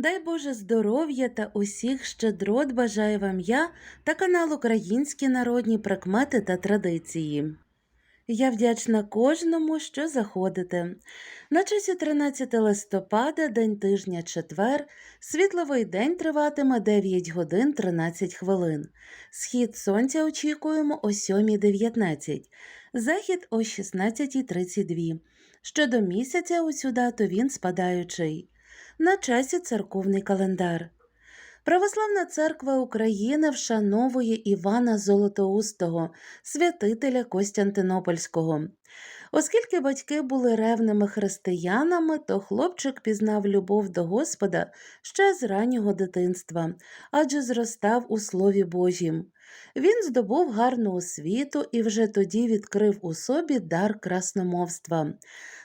Дай Боже здоров'я та усіх щедрот бажаю вам я та канал Українські народні прикмети та традиції. Я вдячна кожному, що заходите. На часі 13 листопада, день тижня четвер, світловий день триватиме 9 годин 13 хвилин. Схід сонця очікуємо о 7.19, захід о 16.32. Щодо місяця у цю дату він спадаючий. На часі церковний календар. Православна церква України вшановує Івана Золотоустого, святителя Костянтинопольського. Оскільки батьки були ревними християнами, то хлопчик пізнав любов до Господа ще з раннього дитинства, адже зростав у Слові Божім. Він здобув гарну освіту і вже тоді відкрив у собі дар красномовства,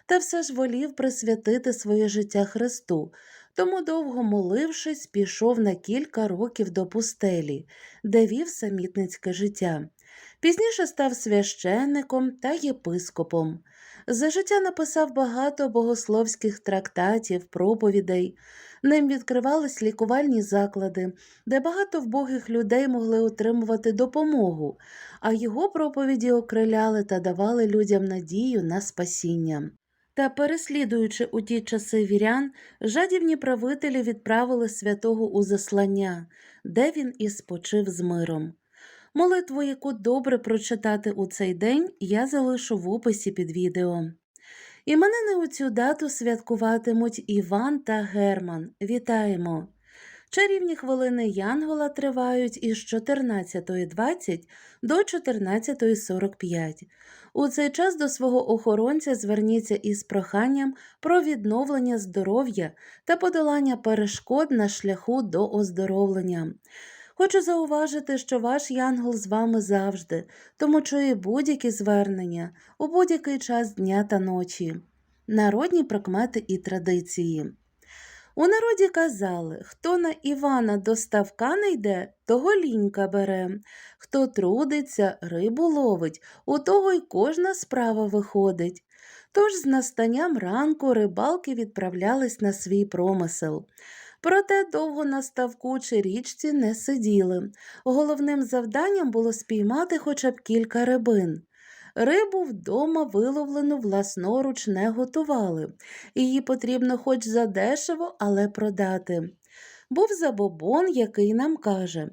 та все ж волів присвятити своє життя Христу, тому, довго молившись, пішов на кілька років до пустелі, де вів самітницьке життя. Пізніше став священником та єпископом. За життя написав багато богословських трактатів, проповідей. Ним відкривались лікувальні заклади, де багато вбогих людей могли отримувати допомогу, а його проповіді окриляли та давали людям надію на спасіння. Та, переслідуючи у ті часи вірян, жадібні правителі відправили святого у заслання, де він і спочив з миром. Молитву, яку добре прочитати у цей день, я залишу в описі під відео. Іменини у цю дату святкуватимуть Іван та Герман. Вітаємо! Чарівні хвилини Янгола тривають із 14.20 до 14.45. У цей час до свого охоронця зверніться із проханням про відновлення здоров'я та подолання перешкод на шляху до оздоровлення. Хочу зауважити, що ваш янгол з вами завжди, тому чує будь-які звернення у будь-який час дня та ночі. Народні прикмети і традиції. У народі казали, хто на Івана до ставка не йде, того лінька бере, хто трудиться, рибу ловить, у того й кожна справа виходить. Тож з настанням ранку рибалки відправлялись на свій промисел. Проте довго на ставку чи річці не сиділи. Головним завданням було спіймати хоча б кілька рибин. Рибу вдома виловлену власноруч не готували, її потрібно хоч задешево, але продати. Був забобон, який нам каже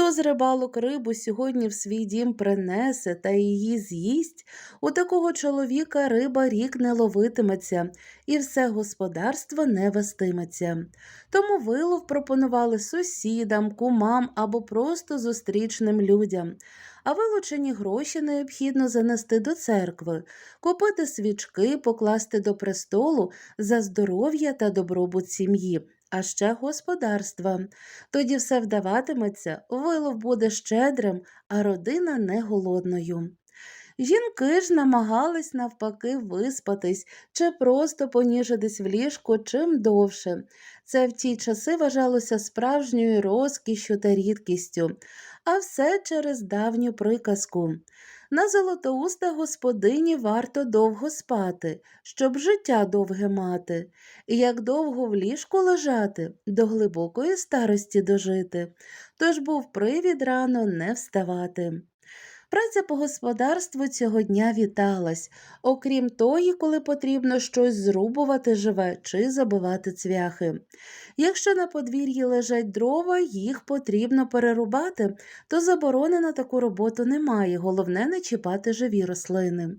хто з рибалок рибу сьогодні в свій дім принесе та її з'їсть, у такого чоловіка риба рік не ловитиметься і все господарство не вестиметься. Тому вилов пропонували сусідам, кумам або просто зустрічним людям. А вилучені гроші необхідно занести до церкви, купити свічки, покласти до престолу за здоров'я та добробут сім'ї, а ще господарства. Тоді все вдаватиметься, вилов буде щедрим, а родина не голодною. Жінки ж намагались навпаки виспатись чи просто поніжитись в ліжку чим довше. Це в ті часи вважалося справжньою розкішю та рідкістю, а все через давню приказку. На золотоуста господині варто довго спати, щоб життя довге мати, і як довго в ліжку лежати, до глибокої старості дожити, тож був привід рано не вставати. Праця по господарству цього дня віталась, окрім тої, коли потрібно щось зрубувати живе чи забивати цвяхи. Якщо на подвір'ї лежать дрова, їх потрібно перерубати, то заборони на таку роботу немає, головне не чіпати живі рослини.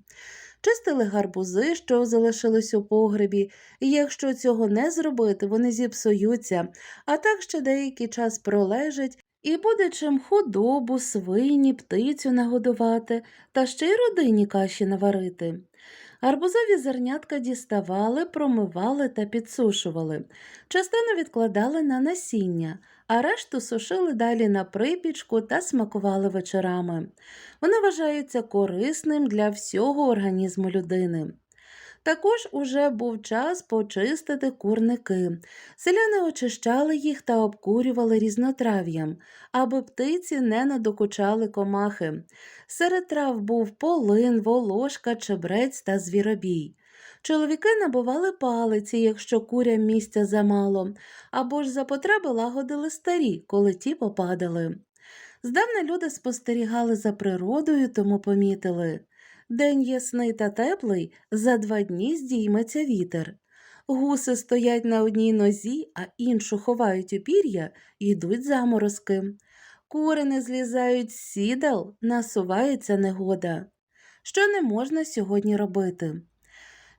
Чистили гарбузи, що залишились у погребі, і якщо цього не зробити, вони зіпсуються, а так ще деякий час пролежать і буде чим худобу, свині, птицю нагодувати та ще й родині каші наварити. Гарбузові зернятка діставали, промивали та підсушували. Частину відкладали на насіння, а решту сушили далі на припічку та смакували вечорами. Вони вважаються корисним для всього організму людини. Також уже був час почистити курники. Селяни очищали їх та обкурювали різнотрав'ям, аби птиці не надокучали комахи. Серед трав був полин, волошка, чебрець та звіробій. Чоловіки набивали палиці, якщо курям місця замало, або ж за потреби лагодили старі, коли ті попадали. Здавна люди спостерігали за природою, тому помітили день ясний та теплий, за два дні здійметься вітер. Гуси стоять на одній нозі, а іншу ховають у пір'я, йдуть заморозки. Кури не злізають з сідал, насувається негода. Що не можна сьогодні робити?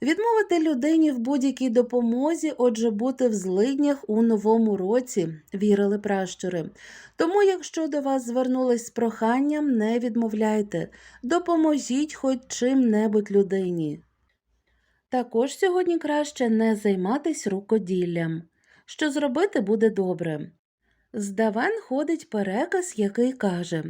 Відмовити людині в будь-якій допомозі, отже, бути в злиднях у новому році, вірили пращури. Тому, якщо до вас звернулись з проханням, не відмовляйте, допоможіть хоч чим-небудь людині. Також сьогодні краще не займатись рукоділлям. Що зробити буде добре. З давен ходить переказ, який каже,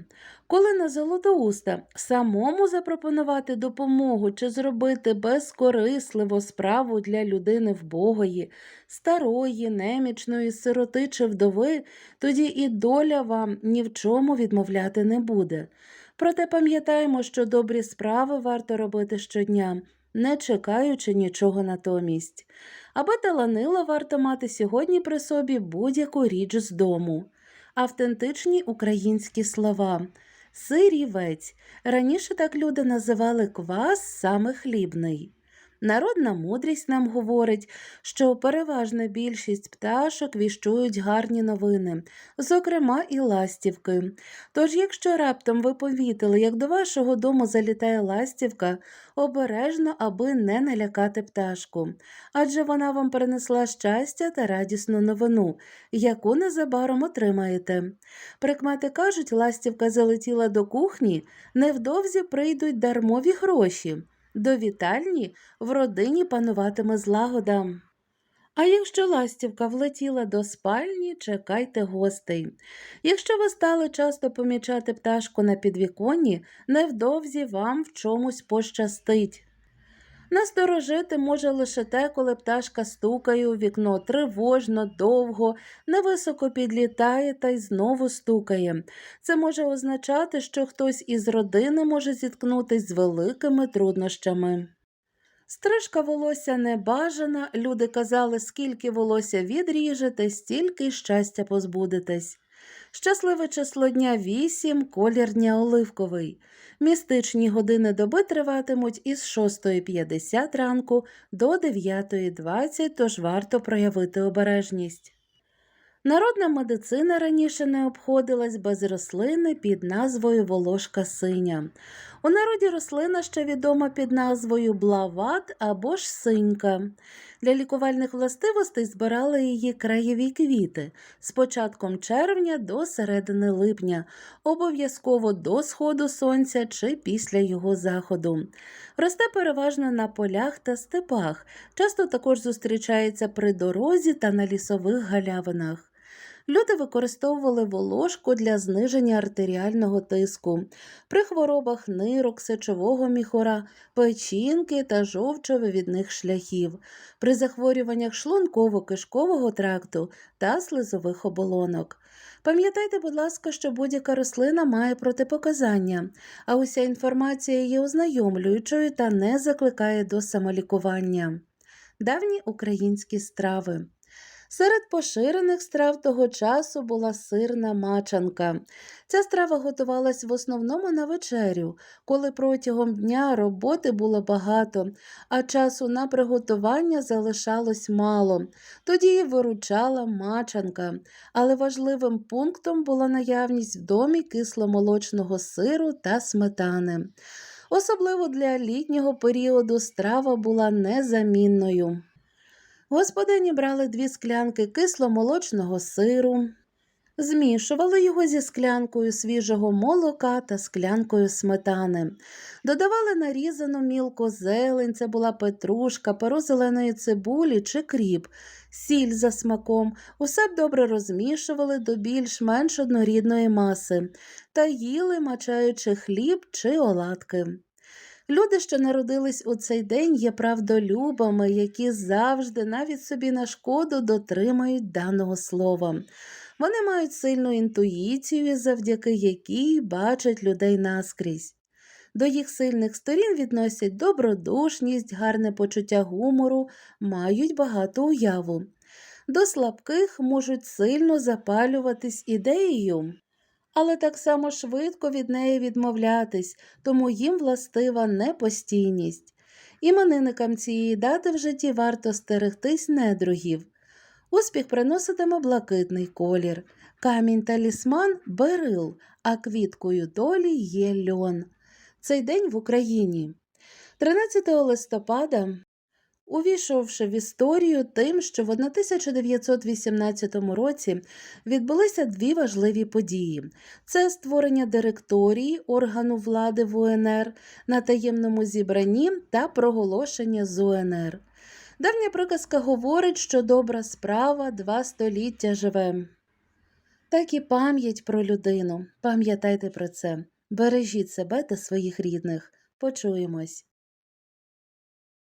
коли на Золотоуста самому запропонувати допомогу чи зробити безкорисливо справу для людини вбогої, старої, немічної, сироти чи вдови, тоді і доля вам ні в чому відмовляти не буде. Проте пам'ятаємо, що добрі справи варто робити щодня, не чекаючи нічого натомість. Аби таланила варто мати сьогодні при собі будь-яку річ з дому. Автентичні українські слова. Сирівець. Раніше так люди називали квас саме хлібний. Народна мудрість нам говорить, що переважна більшість пташок віщують гарні новини, зокрема і ластівки. Тож, якщо раптом ви помітили, як до вашого дому залітає ластівка, обережно, аби не налякати пташку, адже вона вам принесла щастя та радісну новину, яку незабаром отримаєте. Прикмети кажуть, ластівка залетіла до кухні, невдовзі прийдуть дармові гроші. До вітальні в родині пануватиме злагода. А якщо ластівка влетіла до спальні, чекайте гостей. Якщо ви стали часто помічати пташку на підвіконні, невдовзі вам в чомусь пощастить. Насторожити може лише те, коли пташка стукає у вікно тривожно, довго, невисоко підлітає та й знову стукає. Це може означати, що хтось із родини може зіткнутись з великими труднощами. Стрижка волосся не бажана, люди казали, скільки волосся відріжете, стільки щастя позбудетесь. Щасливе число дня 8, колір дня оливковий. Містичні години доби триватимуть із 6.50 ранку до 9.20, тож варто проявити обережність. Народна медицина раніше не обходилась без рослини під назвою волошка синя. У народі рослина ще відома під назвою блават або ж синька. Для лікувальних властивостей збирали її краєві квіти з початком червня до середини липня, обов'язково до сходу сонця чи після його заходу. Росте переважно на полях та степах, часто також зустрічається при дорозі та на лісових галявинах. Люди використовували волошку для зниження артеріального тиску. При хворобах нирок, сечового міхора, печінки та жовчовивідних шляхів, при захворюваннях шлунково-кишкового тракту та слизових оболонок. Пам'ятайте, будь ласка, що будь-яка рослина має протипоказання, а уся інформація є ознайомлюючою та не закликає до самолікування. Давні українські страви. Серед поширених страв того часу була сирна мачанка. Ця страва готувалась в основному на вечерю, коли протягом дня роботи було багато, а часу на приготування залишалось мало. Тоді її виручала мачанка, але важливим пунктом була наявність в домі кисломолочного сиру та сметани. Особливо для літнього періоду страва була незамінною. Господині брали дві склянки кисломолочного сиру, змішували його зі склянкою свіжого молока та склянкою сметани, додавали нарізану мілко зелень, це була петрушка, перо зеленої цибулі чи кріп, сіль за смаком, усе б добре розмішували до більш-менш однорідної маси та їли, мачаючи хліб чи оладки. Люди, що народились у цей день, є правдолюбами, які завжди, навіть собі на шкоду, дотримають даного слова. Вони мають сильну інтуїцію, завдяки якій бачать людей наскрізь. До їх сильних сторін відносять добродушність, гарне почуття гумору, мають багату уяву. До слабких можуть сильно запалюватись ідеєю, але так само швидко від неї відмовлятись, тому їм властива непостійність. Іменинникам цієї дати в житті варто стерегтись недругів. Успіх приноситиме блакитний колір, камінь талісман берил, а квіткою долі є льон. Цей день в Україні. 13 листопада, увійшовши в історію тим, що в 1918 році відбулися дві важливі події: це створення директорії органу влади в УНР на таємному зібранні та проголошення з УНР. Давня приказка говорить, що добра справа два століття живе. Так і пам'ять про людину. Пам'ятайте про це. Бережіть себе та своїх рідних. Почуємось.